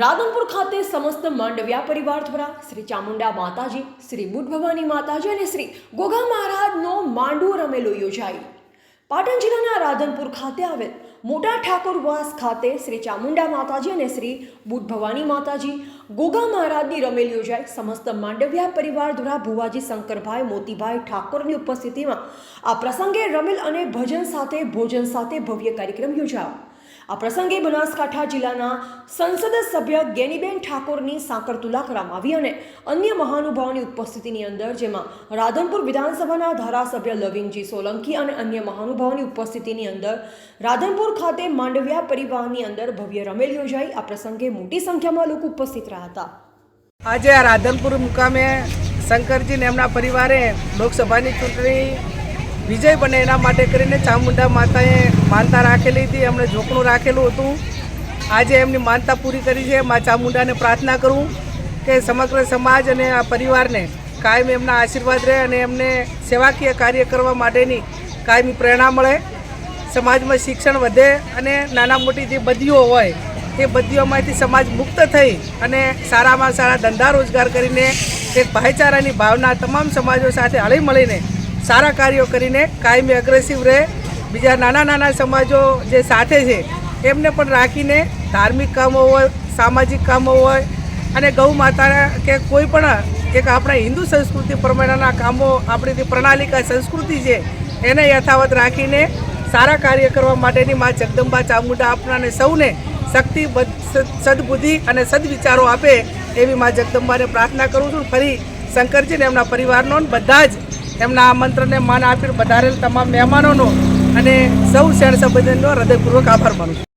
રાધનપુર ખાતે સમસ્ત માંડવ્યા પરિવાર દ્વારા શ્રી ચામુંડા માતાજી, શ્રી બુટ ભવાની માતાજી અને શ્રી ગોગા મહારાજનો માંડવો રમેલો યોજાઈ પાટણ જિલ્લાના રાધનપુર ખાતે આવેલ મોટા ઠાકોરવાસ ખાતે શ્રી ચામુંડા માતાજી અને શ્રી બુટ ભવાની માતાજી, ગોગા મહારાજની રમેલ યોજાઈ. સમસ્ત માંડવ્યા પરિવાર દ્વારા ભુવાજી શંકરભાઈ, મોતીભાઈ ઠાકોરની ઉપસ્થિતિમાં આ પ્રસંગે રમેલ અને ભજન સાથે, ભોજન સાથે ભવ્ય કાર્યક્રમ યોજાયો. આ પ્રસંગે બનાસકાંઠા જિલ્લાના સંસદ સભ્ય ગેનીબેન ઠાકોરની સાંકળ તુલા કરવામાં આવી અને અન્ય મહાનુભાવોની ઉપસ્થિતિની અંદર જેમાં રાધનપુર વિધાનસભાના ધારાસભ્ય લવિંગજી સોલંકી અને અન્ય મહાનુભાવોની ઉપસ્થિતિની અંદર રાધનપુર ખાતે માંડવ્યા પરિવારની અંદર ભવ્ય રમેલ યોજાઈ. આ પ્રસંગે મોટી સંખ્યામાં લોકો ઉપસ્થિત રહ્યા હતા. આજે આ રાધનપુર મુકામે શંકરજી ને એમના પરિવારે લોકસભાની ચૂંટણી વિજય બને એના માટે કરીને ચામુંડા માતાએ માનતા રાખેલી હતી. એમણે જોખણું રાખેલું હતું. આજે એમની માનતા પૂરી કરી છે. મા ચામુંડાને પ્રાર્થના કરું કે સમગ્ર સમાજ અને આ પરિવારને કાયમ એમના આશીર્વાદ રહે અને એમને સેવાકીય કાર્ય કરવા માટેની કાયમી પ્રેરણા મળે. સમાજમાં શિક્ષણ વધે અને નાના મોટી જે બદીઓ હોય, એ બદીઓમાંથી સમાજ મુક્ત થઈ અને સારામાં સારા ધંધા રોજગાર કરીને એક ભાઈચારાની ભાવના તમામ સમાજો સાથે હળી મળીને સારા કાર્યો કરીને કાયમી અગ્રેસિવ રહે. બીજા નાના નાના સમાજો જે સાથે છે, એમને પણ રાખીને ધાર્મિક કામો હોય, સામાજિક કામો હોય અને ગૌ માતા કે કોઈ પણ એક આપણા હિન્દુ સંસ્કૃતિ પ્રમાણેના કામો આપણી જે પ્રણાલિકા સંસ્કૃતિ છે, એને યથાવત રાખીને સારા કાર્ય કરવા માટેની મા જગદંબા ચામુંડા આપનાને સૌને શક્તિ બદ- સદબુદ્ધિ અને સદવિચારો આપે એવી મા જગદંબાને પ્રાર્થના કરું છું. ફરી શંકરજીને એમના પરિવારનો બધા જ એમના આમંત્રણને માન આપી વધારેલ તમામ મહેમાનોનો અને સૌ શહેર સંબંધનો હૃદયપૂર્વક આભાર માનું છું.